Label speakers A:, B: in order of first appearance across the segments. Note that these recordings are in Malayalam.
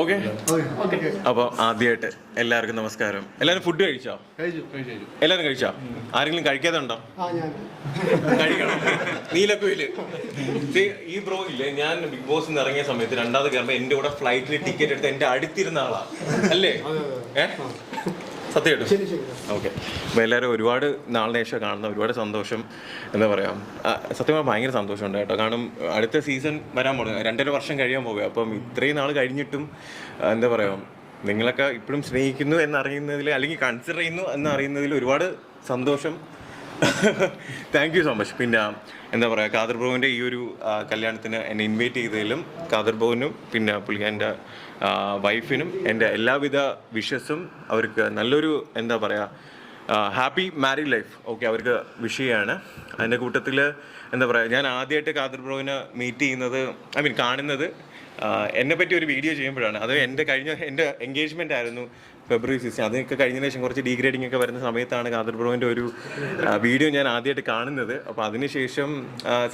A: ഓക്കെ. അപ്പോൾ ആദ്യമായിട്ട് എല്ലാവർക്കും നമസ്കാരം. എല്ലാരും ഫുഡ് കഴിച്ചോ? എല്ലാരും കഴിച്ചോ ആരെങ്കിലും കഴിക്കാതെ ഉണ്ടോ കഴിക്കണം. നീലക്കുയിൽ. ഈ ബ്രോ ഇല്ലേ ഞാൻ ബിഗ് ബോസ് നിന്ന് ഇറങ്ങിയ സമയത്ത് രണ്ടാമത് കയറുമ്പോൾ എന്റെ കൂടെ ഫ്ലൈറ്റിൽ ടിക്കറ്റ് എടുത്ത് എന്റെ അടുത്തിരുന്ന ആളാ. അല്ലേ? ഏ? സത്യമായിട്ടും ഓക്കെ. അപ്പോൾ എല്ലാവരും ഒരുപാട് നാളിന് ശേഷം കാണുന്ന ഒരുപാട് സന്തോഷം എന്താ പറയുക സത്യമായി ഭയങ്കര സന്തോഷമുണ്ട് കേട്ടോ. കാരണം അടുത്ത സീസൺ വരാൻ പോകുന്നത് രണ്ടര വർഷം കഴിയാൻ പോകുക അപ്പം ഇത്രയും നാൾ കഴിഞ്ഞിട്ടും എന്താ പറയുക നിങ്ങളൊക്കെ ഇപ്പോഴും സ്നേഹിക്കുന്നു എന്നറിയുന്നതിൽ അല്ലെങ്കിൽ കൺസിഡർ ചെയ്യുന്നു എന്നറിയുന്നതിൽ ഒരുപാട് സന്തോഷം താങ്ക് യു സോ മച്ച് പിന്നെ എന്താ പറയുക കാദർ ബ്രോവിന്റെ ഈ ഒരു കല്യാണത്തിന് എന്നെ ഇൻവൈറ്റ് ചെയ്തതിലും കാദർ ബ്രോവിനും പിന്നെ പുള്ളി എന്റെ വൈഫിനും എന്റെ എല്ലാവിധ വിഷസും അവർക്ക് നല്ലൊരു എന്താ പറയുക ഹാപ്പി മാരീഡ് ലൈഫ് ഓക്കെ അവർക്ക് വിഷ് ചെയ്യാണ്. അതിന്റെ കൂട്ടത്തിൽ എന്താ പറയുക ഞാൻ ആദ്യമായിട്ട് കാദർ ബ്രോവിനെ മീറ്റ് ചെയ്യുന്നത് ഐ മീൻ കാണുന്നത് എന്നെ പറ്റി ഒരു വീഡിയോ ചെയ്യുമ്പോഴാണ്. അത് എന്റെ കഴിഞ്ഞ എന്റെ എൻഗേജ്മെന്റ് ആയിരുന്നു. ഫെബ്രുവരി സിക്സ്റ്റീൻ അതൊക്കെ കഴിഞ്ഞതിന് ശേഷം കുറച്ച് ഡീഗ്രേഡിംഗ് ഒക്കെ വരുന്ന സമയത്താണ് കാദർ ബ്രോവിന്റെ ഒരു വീഡിയോ ഞാൻ ആദ്യമായിട്ട് കാണുന്നത്. അപ്പോൾ അതിനുശേഷം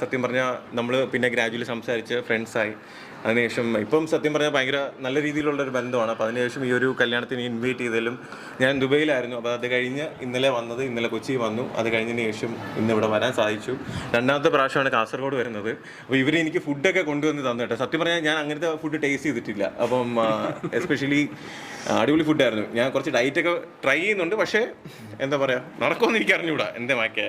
A: സത്യം പറഞ്ഞാൽ നമ്മൾ പിന്നെ ഗ്രാജുവലി സംസാരിച്ച് ഫ്രണ്ട്സായി അതിനുശേഷം ഇപ്പം സത്യം പറഞ്ഞാൽ ഭയങ്കര നല്ല രീതിയിലുള്ള ഒരു ബന്ധമാണ്. അപ്പോൾ അതിനുശേഷം ഈ ഒരു കല്യാണത്തിന് ഇൻവൈറ്റ് ചെയ്തതിലും ഞാൻ ദുബൈയിലായിരുന്നു. അപ്പോൾ അത് കഴിഞ്ഞ് ഇന്നലെ വന്നത് ഇന്നലെ കൊച്ചി വന്നു. അത് കഴിഞ്ഞതിന് ശേഷം ഇന്ന് ഇവിടെ വരാൻ സാധിച്ചു. രണ്ടാമത്തെ പ്രാവശ്യമാണ് കാസർഗോഡ് വരുന്നത്. അപ്പോൾ ഇവർ എനിക്ക് ഫുഡൊക്കെ കൊണ്ടുവന്ന് തന്നു കേട്ടോ. സത്യം പറഞ്ഞാൽ ഞാൻ അങ്ങനത്തെ ഫുഡ് ടേസ്റ്റ് ചെയ്തിട്ടില്ല. അപ്പം എസ്പെഷ്യലി അടിപൊളി ഫുഡായിരുന്നു ഞാൻ കുറച്ച് ഡയറ്റ് ഒക്കെ ട്രൈ ചെയ്യുന്നുണ്ട് പക്ഷേ എന്താ പറയാ നടക്കുമെന്ന് എനിക്ക് അറിഞ്ഞൂടാ എന്റെ മാക്കേ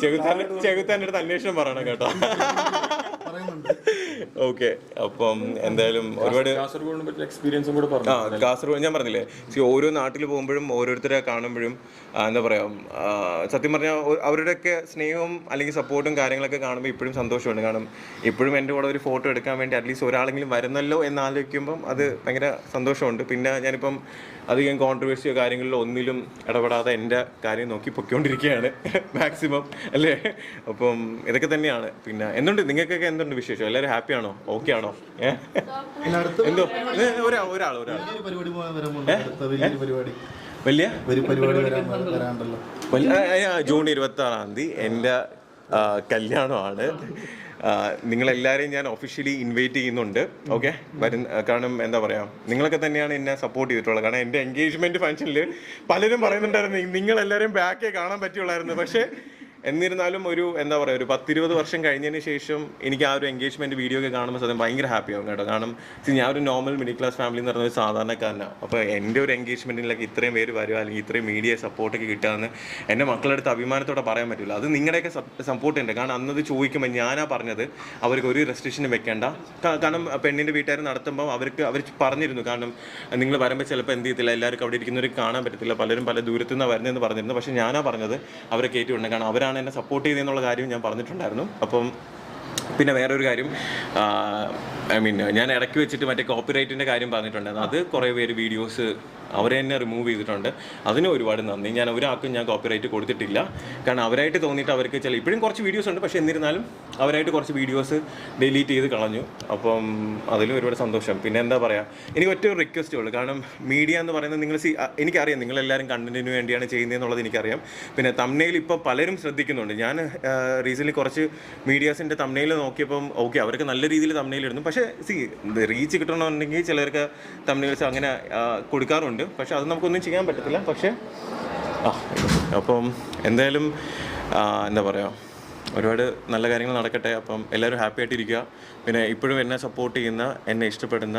A: ചെകുത്താന്റെ ചെകുത്താന്റെ അടുത്ത് അന്വേഷണം പറയണം കേട്ടോ. ഓക്കെ അപ്പം എന്തായാലും ഒരുപാട്
B: കാസർഗോഡിനെ പറ്റിയ എക്സ്പീരിയൻസും കൂടെ
A: ആ
B: പറഞ്ഞു
A: കാസർഗോഡ് ഞാൻ പറഞ്ഞില്ലേ സി ഓരോ നാട്ടിൽ പോകുമ്പോഴും ഓരോരുത്തരെ കാണുമ്പോഴും എന്താ പറയാ സത്യം പറഞ്ഞാൽ അവരുടെയൊക്കെ സ്നേഹവും അല്ലെങ്കിൽ സപ്പോർട്ടും കാര്യങ്ങളൊക്കെ കാണുമ്പോൾ ഇപ്പോഴും സന്തോഷമുണ്ട്. കാരണം ഇപ്പോഴും എന്റെ കൂടെ ഒരു ഫോട്ടോ എടുക്കാൻ വേണ്ടി അറ്റ്ലീസ്റ്റ് ഒരാളെങ്കിലും വരുന്നല്ലോ എന്ന് ആലോചിക്കുമ്പം അത് ഭയങ്കര സന്തോഷമുണ്ട്. പിന്നെ ഞാനിപ്പം അധികം കോൺട്രവേഴ്സിയോ കാര്യങ്ങളിലോ ഒന്നിലും ഇടപെടാതെ എന്റെ കാര്യം നോക്കി പൊയ്ക്കൊണ്ടിരിക്കുകയാണ് മാക്സിമം അല്ലേ? അപ്പം ഇതൊക്കെ തന്നെയാണ്. പിന്നെ എന്തുണ്ട്? നിങ്ങൾക്കൊക്കെ എന്തുണ്ട് വിശേഷം? എല്ലാവരും ഹാപ്പി ആണോ? ഓക്കെ ആണോ? എന്തോ? ഒരാൾ ഒരാൾ ഒരാൾ വലിയ? ജൂൺ ഇരുപത്തി ആറാം തീയതി എന്റെ കല്യാണമാണ്. നിങ്ങളെല്ലാവരെയും ഞാൻ ഒഫീഷ്യലി ഇൻവൈറ്റ് ചെയ്യുന്നുണ്ട്. ഓക്കെ വരുന്ന കാരണം എന്താ പറയുക നിങ്ങളൊക്കെ തന്നെയാണ് എന്നെ സപ്പോർട്ട് ചെയ്തിട്ടുള്ളത്. കാരണം എന്റെ എൻഗേജ്മെന്റ് ഫംഗ്ഷനിൽ പലരും പറയുന്നുണ്ടായിരുന്നു നിങ്ങളെല്ലാവരും ബാക്കേ കാണാൻ പറ്റുള്ളായിരുന്നു പക്ഷേ എന്നിരുന്നാലും ഒരു എന്താ പറയുക ഒരു പത്തിരുപത് വർഷം കഴിഞ്ഞതിന് ശേഷം എനിക്ക് ആ ഒരു എൻഗേജ്മെന്റ് വീഡിയോ ഒക്കെ കാണുമ്പോൾ സത്യം ഭയങ്കര ഹാപ്പി ആവും കേട്ടോ. കാരണം ഞാൻ ഒരു നോർമൽ മിഡിൽ ക്ലാസ് ഫാമിലി എന്ന് പറഞ്ഞ ഒരു സാധാരണക്കാരനാണ് അപ്പോൾ എന്റെ ഒരു എൻഗേജ്മെന്റിലൊക്കെ ഇത്രയും പേര് വരിക അല്ലെങ്കിൽ ഇത്രയും മീഡിയ സപ്പോർട്ടൊക്കെ കിട്ടാമെന്ന് എന്റെ മക്കളുടെ അടുത്ത് അഭിമാനത്തോടെ പറയാൻ പറ്റില്ല അത് നിങ്ങളുടെയൊക്കെ സപ്പോർട്ട് ഉണ്ട്. കാരണം അന്നത് ചോദിക്കുമ്പോൾ ഞാനാ പറഞ്ഞത് അവർക്ക് ഒരു റെസ്ട്രിക്ഷനും വെക്കേണ്ട. കാരണം പെണ്ണിന്റെ വീട്ടുകാർ നടത്തുമ്പോൾ അവർക്ക് അവർ പറഞ്ഞിരുന്നു. കാരണം നിങ്ങൾ വരുമ്പോൾ ചിലപ്പോൾ എന്ത് ചെയ്യത്തില്ല എല്ലാവർക്കും അവിടെ ഇരിക്കുന്നവർക്ക് കാണാൻ പറ്റത്തില്ല പലരും പല ദൂരത്തുനിന്നാണ് വരുന്നതെന്ന് പറഞ്ഞിരുന്നു. പക്ഷേ ഞാനാ പറഞ്ഞത് അവരെ കയറ്റിവിടണം കാരണം അവരാണ് എന്നെ സപ്പോർട്ട് ചെയ്തതെന്നുള്ള കാര്യം ഞാൻ പറഞ്ഞിട്ടുണ്ടായിരുന്നു. അപ്പം പിന്നെ വേറൊരു കാര്യം ഐ മീൻ ഞാൻ ഇടയ്ക്ക് വെച്ചിട്ട് മറ്റേ കോപ്പിറൈറ്റിന്റെ കാര്യം പറഞ്ഞിട്ടുണ്ടായിരുന്നു. അത് കുറേ പേര് വീഡിയോസ് അവരെ തന്നെ റിമൂവ് ചെയ്തിട്ടുണ്ട്. അതിന് ഒരുപാട് നന്ദി. ഞാൻ ഒരാൾക്കും ഞാൻ കോപ്പിറൈറ്റ് കൊടുത്തിട്ടില്ല. കാരണം അവരായിട്ട് തോന്നിയിട്ട് അവർക്ക് ചില ഇപ്പോഴും കുറച്ച് വീഡിയോസ് ഉണ്ട്. പക്ഷേ എന്നിരുന്നാലും അവരായിട്ട് കുറച്ച് വീഡിയോസ് ഡിലീറ്റ് ചെയ്ത് കളഞ്ഞു. അപ്പം അതിലും ഒരുപാട് സന്തോഷം. പിന്നെ എന്താ പറയുക എനിക്ക് ഒറ്റ റിക്വസ്റ്റേ ഉള്ളൂ. കാരണം മീഡിയ എന്ന് പറയുന്നത് നിങ്ങൾ സി എനിക്കറിയാം. നിങ്ങളെല്ലാവരും കണ്ടന്റിന് വേണ്ടിയാണ് ചെയ്യുന്നതെന്നുള്ളത് എനിക്കറിയാം. പിന്നെ തമ്നയിൽ ഇപ്പോൾ പലരും ശ്രദ്ധിക്കുന്നുണ്ട്. ഞാൻ റീസെന്റ് കുറച്ച് മീഡിയാസിന്റെ തമ്നയിൽ നോക്കിയപ്പം ഓക്കെ അവർക്ക് നല്ല രീതിയിൽ തമ്നയിൽ ഇടുന്നു. പക്ഷേ സി റീച്ച് കിട്ടണമെന്നുണ്ടെങ്കിൽ ചിലർക്ക് തമ്നയിൽസ് അങ്ങനെ ആ, കൊടുക്കാറുണ്ട് പക്ഷേ അത് നമുക്കൊന്നും ചെയ്യാൻ പറ്റത്തില്ല. പക്ഷേ ആ അപ്പം എന്തായാലും എന്താ പറയുക ഒരുപാട് നല്ല കാര്യങ്ങൾ നടക്കട്ടെ. അപ്പം എല്ലാവരും ഹാപ്പി ആയിട്ടിരിക്കുക. പിന്നെ ഇപ്പോഴും എന്നെ സപ്പോർട്ട് ചെയ്യുന്ന എന്നെ ഇഷ്ടപ്പെടുന്ന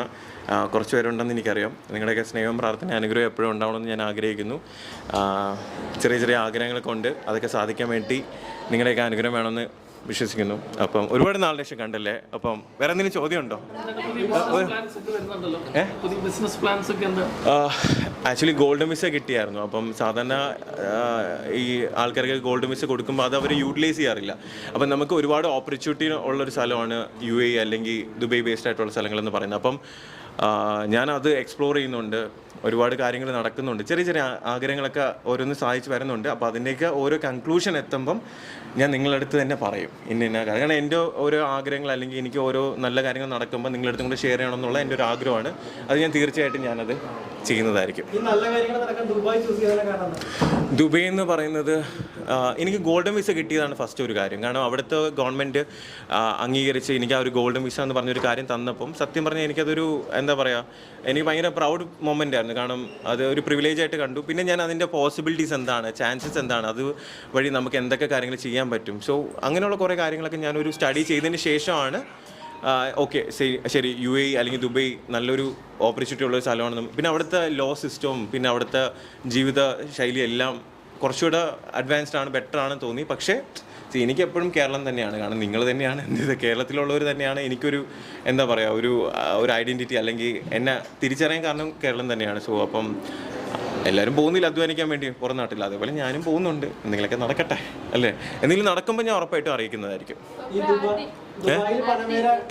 A: കുറച്ച് പേരുണ്ടെന്ന് എനിക്കറിയാം. നിങ്ങളുടെയൊക്കെ സ്നേഹം പ്രാർത്ഥന അനുഗ്രഹം എപ്പോഴും ഉണ്ടാവണമെന്ന് ഞാൻ ആഗ്രഹിക്കുന്നു. ചെറിയ ചെറിയ ആഗ്രഹങ്ങൾ കൊണ്ട് അതൊക്കെ സാധിക്കാൻ വേണ്ടി നിങ്ങളുടെയൊക്കെ അനുഗ്രഹം വേണമെന്ന് വിശ്വസിക്കുന്നു. അപ്പം ഒരുപാട് നാളിന് ശേഷം കണ്ടല്ലേ? അപ്പം വേറെ എന്തെങ്കിലും ചോദ്യം ഉണ്ടോ ആക്ച്വലി ഗോൾഡ് മിസ് കിട്ടിയായിരുന്നു. അപ്പം സാധാരണ ഈ ആൾക്കാർക്ക് ഗോൾഡ് മിസ് കൊടുക്കുമ്പോൾ അത് അവർ യൂട്ടിലൈസ് ചെയ്യാറില്ല. അപ്പം നമുക്ക് ഒരുപാട് ഓപ്പർച്യൂണിറ്റി ഉള്ളൊരു സ്ഥലമാണ് യു എ അല്ലെങ്കിൽ ദുബൈ ബേസ്ഡ് ആയിട്ടുള്ള സ്ഥലങ്ങളെന്ന് പറയുന്നത്. അപ്പം ഞാനത് എക്സ്പ്ലോർ ചെയ്യുന്നുണ്ട്. ഒരുപാട് കാര്യങ്ങൾ നടക്കുന്നുണ്ട്. ചെറിയ ചെറിയ ആഗ്രഹങ്ങളൊക്കെ ഓരോന്ന് സാധിച്ചു വരുന്നുണ്ട്. അപ്പോൾ അതിന്റെയൊക്കെ ഓരോ കൺക്ലൂഷൻ എത്തുമ്പം ഞാൻ നിങ്ങളുടെ അടുത്ത് തന്നെ പറയും. ഇന്ന ഇന്ന കാര്യം. കാരണം എന്റെ ഓരോ ആഗ്രഹങ്ങൾ അല്ലെങ്കിൽ എനിക്ക് ഓരോ നല്ല കാര്യങ്ങൾ നടക്കുമ്പോൾ നിങ്ങളുടെ അടുത്തും കൂടെ ഷെയർ ചെയ്യണം എന്നുള്ള എന്റെ ഒരു ആഗ്രഹമാണ്. അത് ഞാൻ തീർച്ചയായിട്ടും ഞാനത് ചെയ്യുന്നതായിരിക്കും.
C: ദുബായ്
A: ദുബൈ എന്ന് പറയുന്നത് എനിക്ക് ഗോൾഡൻ വിസ കിട്ടിയതാണ് ഫസ്റ്റ് ഒരു കാര്യം. കാരണം അവിടുത്തെ ഗവൺമെന്റ് അംഗീകരിച്ച് എനിക്ക് ആ ഒരു ഗോൾഡൻ വിസ എന്ന് പറഞ്ഞൊരു കാര്യം തന്നപ്പം സത്യം പറഞ്ഞാൽ എനിക്കതൊരു എന്താ പറയുക എനിക്ക് ഭയങ്കര പ്രൗഡ് മൊമെന്റ് ആയിരുന്നു കാരണം അത് ഒരു പ്രിവിലേജ് ആയിട്ട് കണ്ടു. പിന്നെ ഞാൻ അതിന്റെ പോസിബിലിറ്റീസ് എന്താണ്? ചാൻസസ് എന്താണ്? അത് വഴി നമുക്ക് എന്തൊക്കെ കാര്യങ്ങൾ ചെയ്യാൻ പറ്റും? സോ അങ്ങനെയുള്ള കുറേ കാര്യങ്ങളൊക്കെ ഞാനൊരു സ്റ്റഡി ചെയ്തതിന് ശേഷമാണ് ഓക്കെ ശരി യു എ അല്ലെങ്കിൽ ദുബൈ നല്ലൊരു ഓപ്പർച്യൂണിറ്റി ഉള്ള ഒരു സ്ഥലമാണെന്നും പിന്നെ അവിടുത്തെ ലോ സിസ്റ്റവും പിന്നെ അവിടുത്തെ ജീവിത ശൈലി എല്ലാം കുറച്ചുകൂടെ അഡ്വാൻസ്ഡ് ആണ് ബെറ്റർ ആണെന്ന് തോന്നി. പക്ഷേ എനിക്ക് എപ്പോഴും കേരളം തന്നെയാണ്. കാരണം നിങ്ങൾ തന്നെയാണ്. ഇത് കേരളത്തിലുള്ളവർ തന്നെയാണ്. എനിക്കൊരു എന്താ പറയുക ഒരു ഒരു ഐഡന്റിറ്റി അല്ലെങ്കിൽ എന്നെ തിരിച്ചറിയാൻ കാരണം കേരളം തന്നെയാണ്. സോ അപ്പം എല്ലാവരും പോകുന്നില്ല അധ്വാനിക്കാൻ വേണ്ടി പുറം നാട്ടിൽ. അതേപോലെ ഞാനും പോകുന്നുണ്ട്. എന്തെങ്കിലുമൊക്കെ നടക്കട്ടെ അല്ലേ? എന്തെങ്കിലും നടക്കുമ്പോൾ ഞാൻ ഉറപ്പായിട്ടും അറിയിക്കുന്നതായിരിക്കും.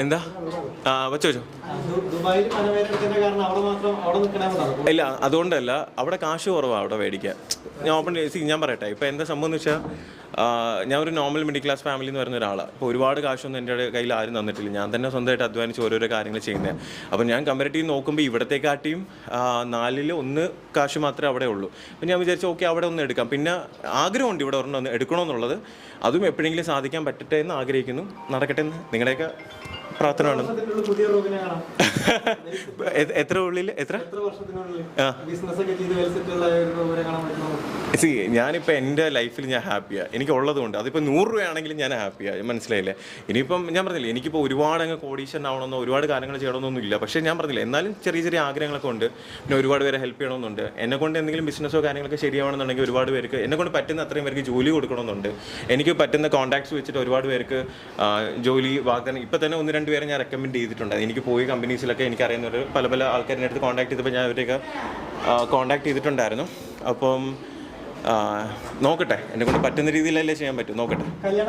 A: എന്താ? ആ വെച്ചോ ഇല്ല അതുകൊണ്ടല്ല അവിടെ കാശ് കുറവാണ് അവിടെ മേടിക്കാൻ. ഞാൻ ഓപ്പൺ സി ഞാൻ പറയട്ടെ ഇപ്പോൾ എന്താ സംഭവം എന്ന് വെച്ചാൽ ഞാൻ ഒരു നോർമൽ മിഡിൽ ക്ലാസ് ഫാമിലി എന്ന് പറയുന്ന ഒരാളാണ് അപ്പോൾ ഒരുപാട് കാശൊന്നും എന്റെ കയ്യിൽ ആരും തന്നിട്ടില്ല. ഞാൻ തന്നെ സ്വന്തമായിട്ട് അധ്വാനിച്ച് ഓരോരോ കാര്യങ്ങൾ ചെയ്യുന്നത് അപ്പോൾ ഞാൻ കമ്പാരിറ്റീവ് നോക്കുമ്പോൾ ഇവിടത്തെക്കാട്ടിയും നാലിൽ ഒന്ന് കാശ് മാത്രമേ അവിടെ ഉള്ളൂ. അപ്പോൾ ഞാൻ വിചാരിച്ചു ഓക്കെ അവിടെ ഒന്ന് എടുക്കാം. പിന്നെ ആഗ്രഹമുണ്ട് ഇവിടെ ഒരെണ്ണം ഒന്ന് എടുക്കണമെന്നുള്ളത് അതും എപ്പോഴെങ്കിലും സാധിക്കാൻ പറ്റട്ടെ എന്ന് ആഗ്രഹിക്കുന്നു. നടക്കട്ടെ എന്ന് നിങ്ങളുടെയൊക്കെ പ്രാർത്ഥന വേണം എത്ര ഉള്ളിൽ എത്ര? സി ഞാനിപ്പോൾ എന്റെ ലൈഫിൽ ഞാൻ ഹാപ്പിയാണ് എനിക്ക് ഉള്ളതുകൊണ്ട് അതിപ്പോൾ നൂറ് രൂപയാണെങ്കിലും ഞാൻ ഹാപ്പിയാണ് മനസ്സിലായില്ലേ? ഇനിയിപ്പം ഞാൻ പറഞ്ഞില്ലേ എനിക്കിപ്പോൾ ഒരുപാട് അങ്ങ് കോഡീഷൻ ആവണമെന്നോ ഒരുപാട് കാര്യങ്ങൾ ചെയ്യണമെന്നൊന്നും ഇല്ല പക്ഷേ ഞാൻ പറഞ്ഞില്ല എന്നാലും ചെറിയ ചെറിയ ആഗ്രഹങ്ങളൊക്കെ ഉണ്ട്. പിന്നെ ഒരുപാട് പേരെ ഹെൽപ്പ് ചെയ്യണമെന്നുണ്ട്. എന്നെ കൊണ്ട് എന്തെങ്കിലും ബിസിനസ്സോ കാര്യങ്ങളൊക്കെ ശരിയാവണമെന്നുണ്ടെങ്കിൽ ഒരുപാട് പേർക്ക് എന്നെ കൊണ്ട് പറ്റുന്ന അത്രയും പേർക്ക് ജോലി കൊടുക്കണമെന്നുണ്ട്. എനിക്ക് പറ്റുന്ന കോൺടാക്ട്സ് വെച്ചിട്ട് ഒരുപാട് പേർക്ക് ജോലി വാഗ്ദാനം. ഇപ്പം തന്നെ ഒന്ന് രണ്ട് പേരെ ഞാൻ റെക്കമെൻഡ് ചെയ്തിട്ടുണ്ട്. എനിക്ക് പോയി കമ്പനീസിലൊക്കെ എനിക്ക് അറിയുന്നവർ പല പല ആൾക്കാരുടെ അടുത്ത് കോൺടാക്ട് ചെയ്തപ്പോൾ ഞാൻ അവരെയൊക്കെ കോൺടാക്ട് ചെയ്തിട്ടുണ്ടായിരുന്നു. അപ്പം നോക്കട്ടെ എന്നെ കൊണ്ട് പറ്റുന്ന രീതിയിലല്ലേ ചെയ്യാൻ പറ്റും. നോക്കട്ടെ.
C: കഴിഞ്ഞ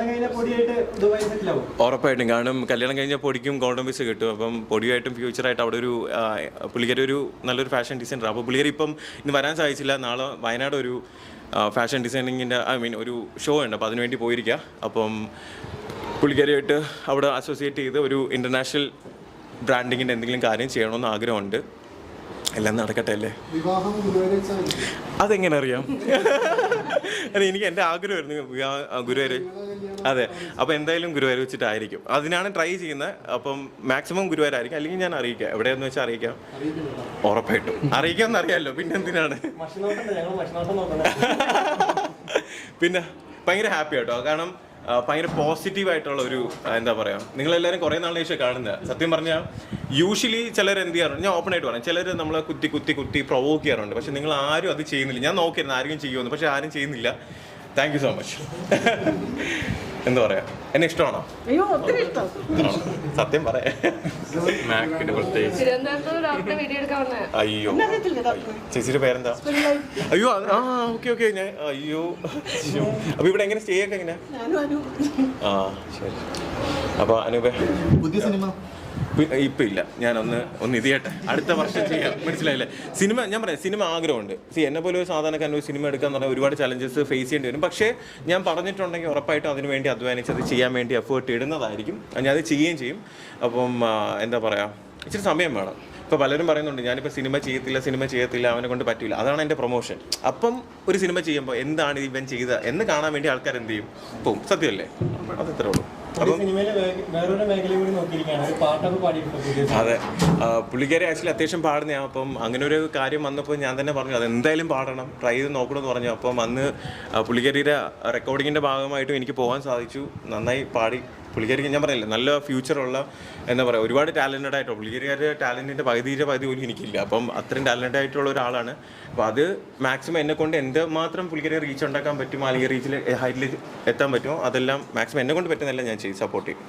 A: ഉറപ്പായിട്ടും. കാരണം കല്യാണം കഴിഞ്ഞാൽ പൊടിക്കും ഗോൾഡൻ പീസ് കിട്ടും. അപ്പം പൊടിയായിട്ടും ഫ്യൂച്ചറായിട്ട് അവിടെ ഒരു പുള്ളിക്കാരി ഒരു നല്ലൊരു ഫാഷൻ ഡിസൈനർ അപ്പോൾ പുള്ളിക്കാരി ഇപ്പം ഇന്ന് വരാൻ സാധിച്ചില്ല. നാളെ വയനാട് ഒരു ഫാഷൻ ഡിസൈനിങ്ങിന്റെ ഐ മീൻ ഒരു ഷോ ഉണ്ട്. അപ്പോൾ അതിനുവേണ്ടി പോയിരിക്കുക. അപ്പം പുള്ളിക്കാരിയായിട്ട് അവിടെ അസോസിയേറ്റ് ചെയ്ത് ഒരു ഇന്റർനാഷണൽ ബ്രാൻഡിങ്ങിന്റെ എന്തെങ്കിലും കാര്യം ചെയ്യണമെന്ന് ആഗ്രഹമുണ്ട്. എല്ലാം നടക്കട്ടെ അല്ലേ? അതെങ്ങനെ അറിയാം? അല്ല എനിക്ക് എന്റെ ആഗ്രഹമായിരുന്നു ഗുരുവായൂർ അതെ അപ്പോൾ എന്തായാലും ഗുരുവായൂർ വെച്ചിട്ടായിരിക്കും. അതിനാണ് ട്രൈ ചെയ്യുന്നത്. അപ്പം മാക്സിമം ഗുരുവായൂരായിരിക്കും. അല്ലെങ്കിൽ ഞാൻ അറിയിക്കാം. എവിടെയെന്ന് വെച്ചാൽ അറിയിക്കാം. ഉറപ്പായിട്ടും. അറിയിക്കാമെന്ന് അറിയാമല്ലോ. പിന്നെ എന്തിനാണ്? പിന്നെ ഭയങ്കര ഹാപ്പി ആട്ടോ കാരണം ഭയങ്കര പോസിറ്റീവ് ആയിട്ടുള്ള ഒരു എന്താ പറയാ നിങ്ങളെല്ലാവരും കുറേ നാളിന് ശേഷം കാണുന്നത് സത്യം പറഞ്ഞാൽ യൂഷ്വലി ചിലർ എന്ത് ചെയ്യാറുണ്ട് ഞാൻ ഓപ്പൺ ആയിട്ട് പറയാം ചിലർ നമ്മളെ കുത്തി കുത്തി കുത്തി പ്രൊവോക്ക് ചെയ്യാറുണ്ട് പക്ഷെ നിങ്ങൾ ആരും അത് ചെയ്യുന്നില്ല. ഞാൻ നോക്കിയിരുന്നു ആരും ചെയ്യുമെന്ന് പക്ഷെ ആരും ചെയ്യുന്നില്ല. താങ്ക് യു സോ മച്ച് എന്താ പറയാ? എന്നെ ഇഷ്ടമാണോ?
D: അയ്യോ ഒത്തിരി ഇഷ്ടം.
A: ആണോ? സത്യം പറയാ. മാക്കിന് പ്രത്യേകിച്ച്. അയ്യോ. ചേച്ചിയുടെ പേരെന്താ? അയ്യോ ആ ഓക്കെ ഓക്കെ ഞാൻ അയ്യോ. അപ്പൊ ഇവിടെ എങ്ങനെ സ്റ്റേ ഒക്കെ എങ്ങനെ ആ ശരി. അപ്പൊ അനൂപേ.
E: പുതിയ സിനിമ.
A: ഇപ്പൊ ഇല്ല. ഞാനൊന്ന് ഒന്ന് ഇതിയട്ടെ അടുത്ത വർഷം ചെയ്യാം. മനസ്സിലായില്ലേ? സിനിമ ഞാൻ പറയാം സിനിമ ആഗ്രഹമുണ്ട്. സി എന്നെ പോലെ ഒരു സാധാരണക്കാരൻ ഒരു സിനിമ എടുക്കാൻ പറഞ്ഞാൽ ഒരുപാട് ചലഞ്ചസ് ഫേസ് ചെയ്യേണ്ടി വരും. പക്ഷേ ഞാൻ പറഞ്ഞിട്ടുണ്ടെങ്കിൽ ഉറപ്പായിട്ടും അതിന് വേണ്ടി അധ്വാനിച്ച് അത് ചെയ്യാൻ വേണ്ടി എഫേർട്ട് ഇടുന്നതായിരിക്കും. ഞാൻ അത് ചെയ്യുകയും ചെയ്യും. അപ്പം എന്താ പറയുക ഇച്ചിരി സമയം വേണം. ഇപ്പോൾ പലരും പറയുന്നുണ്ട് ഞാനിപ്പോൾ സിനിമ ചെയ്യത്തില്ല സിനിമ ചെയ്യത്തില്ല അവനെ കൊണ്ട് പറ്റില്ല അതാണ് എന്റെ പ്രൊമോഷൻ അപ്പം ഒരു സിനിമ ചെയ്യുമ്പോൾ എന്താണ് ഇവൻ ചെയ്ത എന്ന് കാണാൻ വേണ്ടി ആൾക്കാർ എന്ത് ചെയ്യും? പോവും. സത്യമല്ലേ? അത് ഉള്ളൂ. അതെ. പുള്ളിക്കാരി ആക്ച്വലി അത്യാവശ്യം പാടുന്ന അപ്പം അങ്ങനെ ഒരു കാര്യം വന്നപ്പോൾ ഞാൻ തന്നെ പറഞ്ഞു അത് എന്തായാലും പാടണം. ട്രൈ ചെയ്ത് നോക്കണമെന്ന് പറഞ്ഞു. അപ്പം അന്ന് പുള്ളിക്കാരിയുടെ റെക്കോർഡിങ്ങിന്റെ ഭാഗമായിട്ടും എനിക്ക് പോകാൻ സാധിച്ചു. നന്നായി പാടി പുള്ളിക്കാരിക്ക് ഞാൻ പറഞ്ഞില്ല നല്ല ഫ്യൂച്ചറുള്ള എന്താ പറയുക ഒരുപാട് ടാലന്റഡ് ആയിട്ടോ പുള്ളിക്കാരിക്കാർ ടാലന്റിന്റെ പകുതിയുടെ പകുതി പോലും എനിക്കില്ല. അപ്പം അത്രയും ടാലന്റഡ് ആയിട്ടുള്ള ഒരാളാണ്. അപ്പോൾ അത് മാക്സിമം എന്നെ കൊണ്ട് എന്ത് മാത്രം പുള്ളിക്കാരി റീച്ച് ഉണ്ടാക്കാൻ പറ്റും അല്ലെങ്കിൽ റീച്ചിൽ ഹൈറ്റിൽ എത്താൻ പറ്റുമോ അതെല്ലാം മാക്സിമം എന്നെ കൊണ്ട് പറ്റുന്നതെല്ലാം ഞാൻ ചെയ്ത് സപ്പോർട്ട് ചെയ്യും.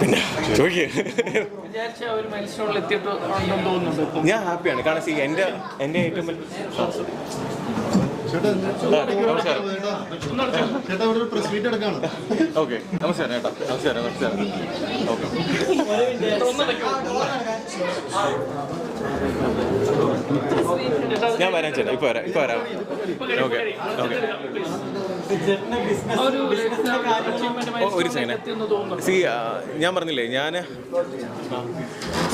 A: പിന്നെ ഞാൻ ഹാപ്പിയാണ് കാരണം സി എന്റെ എന്റെ ഏറ്റവും വലിയ നമസ്കാരം.
E: ചേട്ടാ ഇവിടെ ഒരു പ്രസ് മീറ്റ് എടുക്കാണ്.
A: ഓക്കെ നമസ്കാരം നമസ്കാരം നമസ്കാരം. ഓക്കെ. ഞാൻ വരാൻ ചേട്ടാ ഇപ്പൊ വരാം ഇപ്പൊ വരാം. Okay okay.
B: ഒരു
A: സെക്കൻഡ് സി ഞാൻ പറഞ്ഞില്ലേ ഞാൻ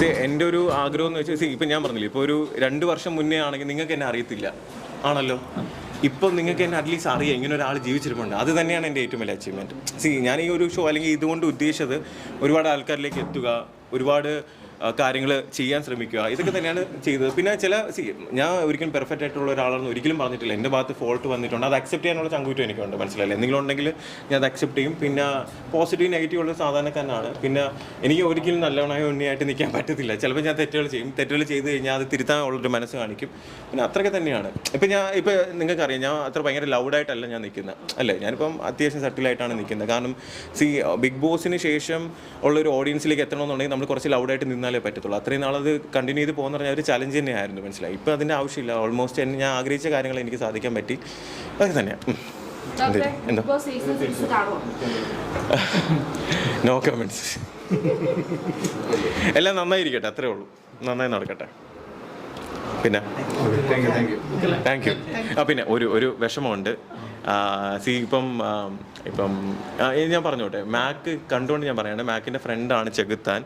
A: സി എന്റെ ഒരു ആഗ്രഹം എന്ന് വെച്ചാൽ സി ഇപ്പം ഞാൻ പറഞ്ഞില്ലേ ഇപ്പോൾ ഒരു രണ്ട് വർഷം മുന്നേ ആണെങ്കിൽ നിങ്ങൾക്ക് എന്നെ അറിയത്തില്ല. ആണല്ലോ? ഇപ്പം നിങ്ങൾക്ക് എന്നെ അറ്റ്ലീസ്റ്റ് അറിയാം ഇങ്ങനെ ഒരാൾ ജീവിച്ചിരിപ്പുണ്ട്. അത് തന്നെയാണ് എന്റെ ഏറ്റവും വലിയ അച്ചീവ്മെന്റ് സി ഞാൻ ഈ ഒരു ഷോ അല്ലെങ്കിൽ ഇതുകൊണ്ട് ഉദ്ദേശിച്ചത് ഒരുപാട് ആൾക്കാരിലേക്ക് എത്തുക ഒരുപാട് കാര്യങ്ങൾ ചെയ്യാൻ ശ്രമിക്കുക. ഇതൊക്കെ തന്നെയാണ് ചെയ്തത്. പിന്നെ ചില ഞാൻ ഒരിക്കലും പെർഫെക്റ്റ് ആയിട്ടുള്ള ഒരാളാണെന്ന് ഒരിക്കലും പറഞ്ഞിട്ടില്ല. എന്റെ ഭാഗത്ത് ഫോൾട്ട് വന്നിട്ടുണ്ട്. അത് അക്സെപ്റ്റ് ചെയ്യാനുള്ള ചങ്കൂറ്റം എനിക്കുണ്ട്. മനസ്സിലായില്ല? എന്തെങ്കിലും ഉണ്ടെങ്കിൽ ഞാൻ അത് അക്സെപ്റ്റ് ചെയ്യും. പിന്നെ പോസിറ്റീവ് നെഗറ്റീവ് ഉള്ള സാധാരണക്കാരനാണ്. പിന്നെ എനിക്ക് ഒരിക്കലും നല്ലവനായ ഉണ്ണിയായിട്ട് നിൽക്കാൻ പറ്റത്തില്ല. ചിലപ്പോൾ ഞാൻ തെറ്റുകൾ ചെയ്യും. തെറ്റുകൾ ചെയ്ത് കഴിഞ്ഞാൽ അത് തിരുത്താൻ ഉള്ളൊരു മനസ്സ് കാണിക്കും. പിന്നെ അത്രയൊക്കെ തന്നെയാണ്. ഇപ്പം ഞാൻ ഇപ്പോൾ നിങ്ങൾക്കറിയാം ഞാൻ അത്ര ഭയങ്കര ലൗഡായിട്ടല്ല ഞാൻ നിൽക്കുന്നത്. അല്ലേ? ഞാനിപ്പം അത്യാവശ്യം സെറ്റിലായിട്ടാണ് നിൽക്കുന്നത്. കാരണം സി ബിഗ് ബോസിന് ശേഷം ഉള്ളൊരു ഓഡിയൻസിലേക്ക് എത്തണമെന്നുണ്ടെങ്കിൽ നമ്മൾ കുറച്ച് ലൗഡായിട്ട് നിന്നാലേ പറ്റത്തുള്ളൂ. അത്രയും നാളത് കണ്ടിന്യൂ ചെയ്ത് പോകുന്ന പറഞ്ഞാൽ ഒരു ചലഞ്ച് തന്നെയായിരുന്നു മനസ്സിലായി? ഇപ്പം അതിന്റെ ആവശ്യമില്ല. ഓൾമോസ്റ്റ് ഞാൻ ആഗ്രഹിച്ച കാര്യങ്ങൾ എനിക്ക് സാധിക്കാൻ പറ്റി. അതൊക്കെ തന്നെയാണ് നോ കമൻസ് എല്ലാം നന്നായിരിക്കട്ടെ അത്രേ ഉള്ളൂ. നന്നായി നടക്കട്ടെ. പിന്നെ? താങ്ക് യു ആ പിന്നെ ഒരു ഒരു വിഷമമുണ്ട്. സി ഇപ്പം ഇപ്പം ഞാൻ പറഞ്ഞോട്ടെ. മാക്ക് കണ്ടുകൊണ്ട് ഞാൻ പറയാണ് മാക്കിന്റെ ഫ്രണ്ടാണ് ചെകുത്താൻ.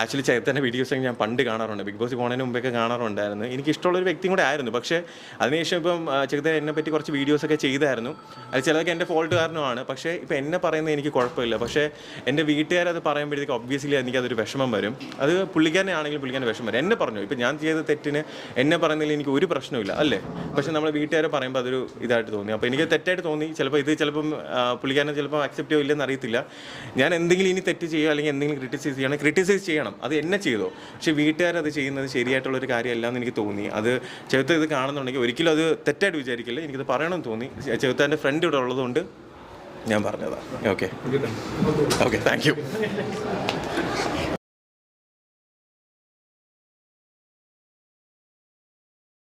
A: ആക്ച്വലി ചെകുത്താന്റെ വീഡിയോസ് ഞാൻ പണ്ട് കാണാറുണ്ട്. ബിഗ് ബോസ് പോണതിന് മുമ്പൊക്കെ കാണാറുണ്ടായിരുന്നു. എനിക്ക് ഇഷ്ടമുള്ള ഒരു വ്യക്തിയും കൂടെ ആയിരുന്നു. പക്ഷേ അതിനുശേഷം ഇപ്പം ചെകുത്താൻ എന്നെ പറ്റി കുറച്ച് വീഡിയോസൊക്കെ ചെയ്തായിരുന്നു. അത് ചിലതൊക്കെ എന്റെ ഫോൾട്ട് കാരണമാണ് പക്ഷേ ഇപ്പം എന്നെ പറയുന്നത് എനിക്ക് കുഴപ്പമില്ല. പക്ഷേ എന്റെ വീട്ടുകാരത് പറയുമ്പോഴത്തേക്ക് ഒബ്വിയസ്ലി എനിക്കതൊരു വിഷമം വരും. അത് പുള്ളിക്കാരനെ ആണെങ്കിൽ പുള്ളിക്കാൻ വിഷമം വരും. എന്നെ പറഞ്ഞു. ഇപ്പം ഞാൻ ചെയ്ത തെറ്റിന് എന്നെ പറയുന്നതിൽ എനിക്ക് ഒരു പ്രശ്നമില്ല അല്ലേ? പക്ഷേ നമ്മൾ വീട്ടുകാരെ പറയുമ്പോൾ അതൊരു ഇതായിട്ട് തോന്നി. അപ്പോൾ എനിക്ക് തെറ്റായിട്ട് തോന്നി. ചിലപ്പോൾ ഇത് ചിലപ്പം പുള്ളിക്കാരനെ ചിലപ്പോൾ അക്സെപ്റ്റ് ചെയ്യോ ഇല്ലെന്ന് അറിയത്തില്ല. ഞാൻ എന്തെങ്കിലും ഇനി തെറ്റ് ചെയ്യുക അല്ലെങ്കിൽ എന്തെങ്കിലും ക്രിട്ടിസൈസ് ചെയ്യണം. ക്രിട്ടിസൈസ് ചെയ്യണം. അത് എന്നെ ചെയ്തോ? പക്ഷെ വീട്ടുകാരത് ചെയ്യുന്നത് ശരിയായിട്ടുള്ളൊരു കാര്യമല്ല എന്ന് എനിക്ക് തോന്നി. അത് ചെറുത്ത ഇത് കാണുന്നുണ്ടെങ്കിൽ ഒരിക്കലും അത് തെറ്റായിട്ട് വിചാരിക്കില്ല? എനിക്കത് പറയണമെന്ന് തോന്നി. ചെറുത്താന്റെ ഫ്രണ്ട് ഇവിടെ ഉള്ളതുകൊണ്ട് ഞാൻ പറഞ്ഞതാണ് ഓക്കെ ഓക്കെ താങ്ക് യു